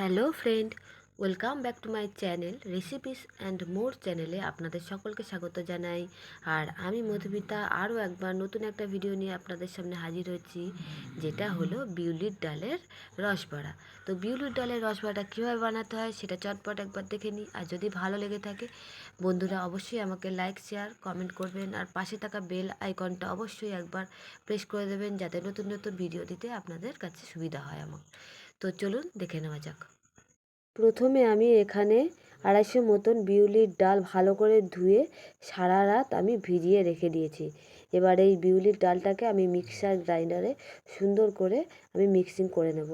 Hello friend, welcome back to my channel recipes and more চ্যানেলে আপনাদের সকলকে স্বাগত জানাই। আর আমি মধুমিতা, আরও একবার নতুন একটা ভিডিও নিয়ে আপনাদের সামনে হাজির হচ্ছি যেটা হলো বিউলির ডালের রসবড়া। তো বিউলির ডালের রসবড়াটা কীভাবে বানাতে হয় সেটা চটপট একবার দেখে নিই, আর যদি ভালো লেগে থাকে, বন্ধুরা অবশ্যই আমাকে লাইক, শেয়ার, কমেন্ট করবেন, আর পাশে থাকা বেল আইকনটা অবশ্যই একবার প্রেস করে দেবেন, যাতে নতুন নতুন ভিডিও দিতে আপনাদের কাছে সুবিধা হয় আমার তো চলুন দেখে নেওয়া যাক। প্রথমে আমি এখানে আড়াইশো মতন বিউলির ডাল ভালো করে ধুয়ে সারা রাত আমি ভিজিয়ে রেখে দিয়েছি। এবার এই বিউলির ডালটাকে আমি মিক্সার গ্রাইন্ডারে সুন্দর করে আমি মিক্সিং করে নেব।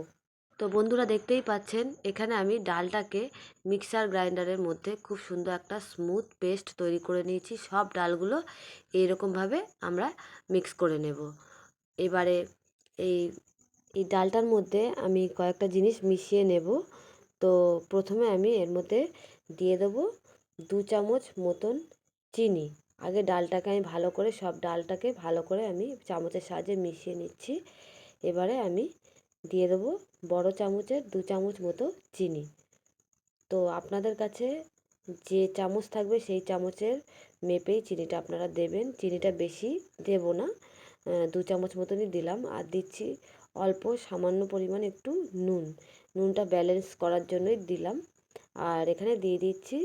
তো বন্ধুরা দেখতেই পাচ্ছেন এখানে আমি ডালটাকে মিক্সার গ্রাইন্ডারের মধ্যে খুব সুন্দর একটা স্মুথ পেস্ট তৈরি করে নিয়েছি। সব ডালগুলো এইরকমভাবে আমরা মিক্স করে নেব। এবারে এই এই ডালটার মধ্যে আমি কয়েকটা জিনিস মিশিয়ে নেব। তো প্রথমে আমি এর মধ্যে দিয়ে দেবো দু চামচ মতন চিনি। আগে ডালটাকে আমি ভালো করে, সব ডালটাকে ভালো করে আমি চামচের সাহায্যে মিশিয়ে নিচ্ছি। এবারে আমি দিয়ে দেবো বড় চামচের দু চামচ মতো চিনি। তো আপনাদের কাছে যে চামচ থাকবে সেই চামচের মেপেই চিনিটা আপনারা দেবেন। চিনিটা বেশি দেব না। দু চামচ মতনই দিলাম। আর দিচ্ছি অল্প সামান্য পরিমাণ একটু নুন। নুনটা ব্যালেন্স করার জন্যই দিলাম। আর এখানে দিয়ে দিচ্ছি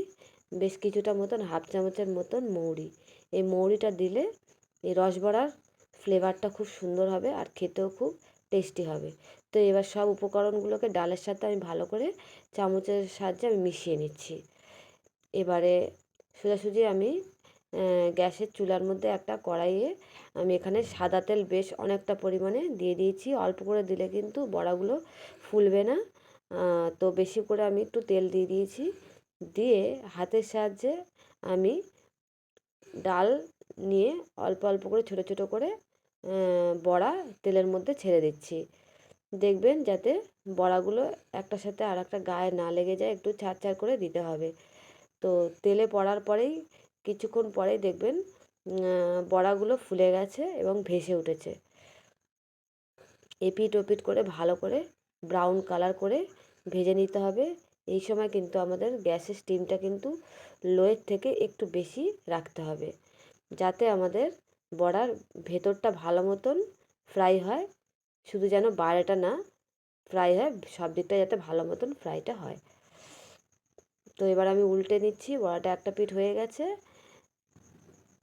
বেশ কিছুটা মতন, হাফ চামচের মতন মৌরি। এই মৌরিটা দিলে এই রসবড়ার ফ্লেভারটা খুব সুন্দর হবে আর খেতেও খুব টেস্টি হবে। তো এবার সব উপকরণগুলোকে ডালের সাথে আমি ভালো করে চামচের সাহায্যে আমি মিশিয়ে নিচ্ছি। এবারে সোজাসুজি আমি গ্যাসের চুলার মধ্যে একটা কড়াইয়ে আমি এখানে সাদা তেল বেশ অনেকটা পরিমাণে দিয়ে দিয়েছি। অল্প করে দিলে কিন্তু বড়াগুলো ফুলবে না। তো বেশি করে আমি একটু তেল দিয়ে দিয়েছি। দিয়ে হাতের সাহায্যে আমি ডাল নিয়ে অল্প অল্প করে ছোটো ছোটো করে বড়া তেলের মধ্যে ছেড়ে দিচ্ছি। দেখবেন যাতে বড়াগুলো একটার সাথে আর একটা গায়ে না লেগে যায়, একটু ছাড় ছাড় করে দিতে হবে। তো তেলে পড়ার পরেই কিছুক্ষণ পরেই দেখবেন বড়াগুলো ফুলে গেছে এবং ভেসে উঠেছে। এপিট ওপিট করে ভালো করে ব্রাউন কালার করে ভেজে নিতে হবে। এই সময় কিন্তু আমাদের গ্যাসের স্টিমটা কিন্তু লোয়ের থেকে একটু বেশি রাখতে হবে। যাতে আমাদের বড়ার ভেতরটা ভালো মতন ফ্রাই হয়, শুধু যেন বাইরেটা না ফ্রাই হয়, সব দিকটা যাতে ভালো মতন ফ্রাইটা হয়। তো এবার আমি উল্টে নিচ্ছি, বড়াটা একটা পিঠ হয়ে গেছে।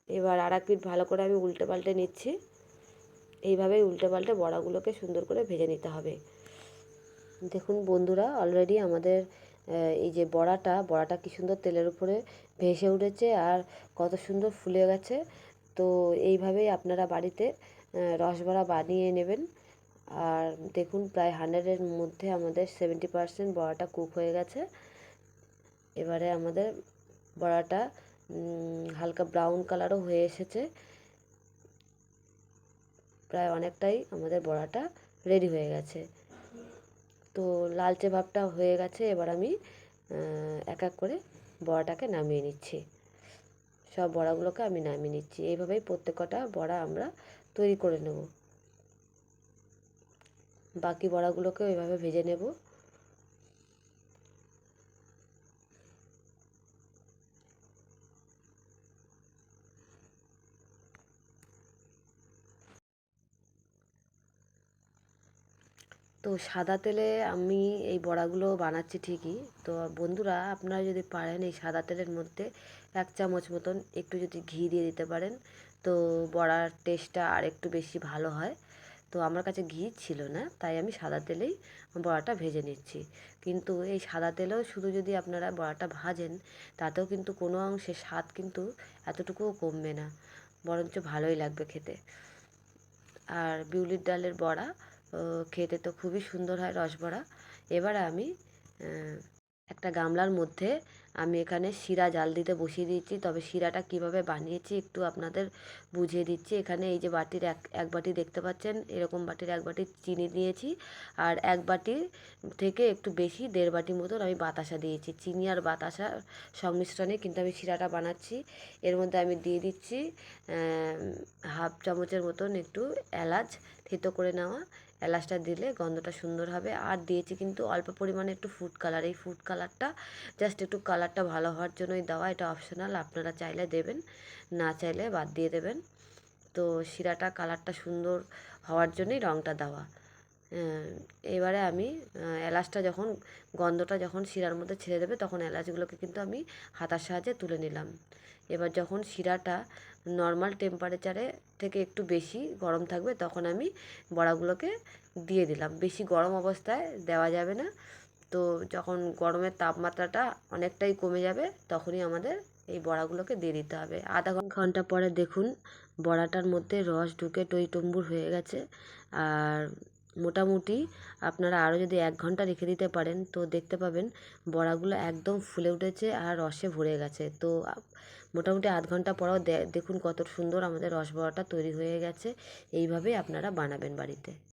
এবার আর এক পিঠ ভালো করে আমি উল্টে পাল্টে নিচ্ছি। এইভাবেই উল্টে পাল্টে বড়াগুলোকে সুন্দর করে ভেজে নিতে হবে। দেখুন বন্ধুরা অলরেডি আমাদের এই যে বড়াটা বড়াটা কী সুন্দর তেলের উপরে ভেসে উঠেছে আর কত সুন্দর ফুলে গেছে। তো এইভাবেই আপনারা বাড়িতে রসবড়া বানিয়ে নেবেন। আর দেখুন প্রায় হান্ড্রেডের মধ্যে আমাদের সেভেন্টি পারসেন্ট বড়াটা কুক হয়ে গেছে। এবারে আমাদের বড়াটা হালকা ব্রাউন কালারও হয়ে এসেছে। প্রায় অনেকটাই আমাদের বড়াটা রেডি হয়ে গেছে। তো লালচে ভাবটা হয়ে গেছে, এবার আমি এক এক করে বড়াটাকে নামিয়ে নিচ্ছি। সব বড়াগুলোকে আমি নামিয়ে নিচ্ছি। এইভাবেই প্রত্যেকটা বড়া আমরা তৈরি করে নেব। বাকি বড়াগুলোকে এভাবে ভেজে নেব। তো সাদা তেলে আমি এই বড়াগুলো বানাচ্ছি ঠিকই। তো বন্ধুরা, আপনারা যদি পারেন এই সাদা তেলের মধ্যে এক চামচ মতন একটু যদি ঘি দিয়ে দিতে পারেন, তো বড়ার টেস্টটা আর একটু বেশি ভালো হয়। তো আমার কাছে ঘি ছিল না, তাই আমি সাদা তেলেই বড়াটা ভেজে নিচ্ছি। কিন্তু এই সাদা তেলেও শুধু যদি আপনারা বড়াটা ভাজেন, তাতেও কিন্তু কোনো অংশে স্বাদ কিন্তু এতটুকুও কমবে না, বরঞ্চ ভালোই লাগবে খেতে। আর বিউলির ডালের বড়া খেতে তো খুবই সুন্দর হয় রসবড়া। এবার আমি একটা গামলার মধ্যে আমি এখানে শিরা জাল দিতে বসিয়ে দিয়েছি। তবে শিরাটা কীভাবে বানিয়েছি একটু আপনাদের বুঝিয়ে দিচ্ছি। এখানে এই যে বাটির এক এক বাটি দেখতে পাচ্ছেন, এরকম বাটির এক বাটি চিনি দিয়েছি আর এক বাটি থেকে একটু বেশি, দেড় বাটি মতন আমি বাতাসা দিয়েছি। চিনি আর বাতাসার সংমিশ্রণে কিন্তু আমি শিরাটা বানাচ্ছি। এর মধ্যে আমি দিয়ে দিচ্ছি হাফ চামচের মতন একটু এলাচ থেতো করে নেওয়া। এলাচটা দিলে গন্ধটা সুন্দর হবে। আর দিয়েছি কিন্তু অল্প পরিমাণে একটু ফুড কালার এই ফুড কালারটা জাস্ট একটু কালারটা ভালো হওয়ার জন্যই দেওয়া। এটা অপশনাল আপনারা চাইলে দেবেন, না চাইলে বাদ দিয়ে দেবেন। তো শিরাটা কালারটা সুন্দর হওয়ার জন্যই রঙটা দেওয়া। এবারে আমি এলাচটা যখন, গন্ধটা যখন শিরার মধ্যে ছেড়ে দেবে, তখন এলাচগুলোকে কিন্তু আমি হাতার সাহায্যে তুলে নিলাম। এবার যখন শিরাটা নর্মাল টেম্পারেচারে থেকে একটু বেশি গরম থাকবে, তখন আমি বড়াগুলোকে দিয়ে দিলাম। বেশি গরম অবস্থায় দেওয়া যাবে না। তো যখন গরমের তাপমাত্রাটা অনেকটাই কমে যাবে, তখনই আমাদের এই বড়াগুলোকে দিয়ে দিতে হবে। আধা ঘণ্টা পরে দেখুন, বড়াটার মধ্যে রস ঢুকে টইটম্বুর হয়ে গেছে। আর মোটামুটি আপনারা আরও যদি এক ঘণ্টা রেখে দিতে পারেন, তো দেখতে পাবেন বড়াগুলো একদম ফুলে উঠেছে আর রসে ভরে গেছে। তো মোটামুটি আধ ঘণ্টা পরেও দেখুন কত সুন্দর আমাদের রস বড়াটা তৈরি হয়ে গেছে। এইভাবেই আপনারা বানাবেন বাড়িতে।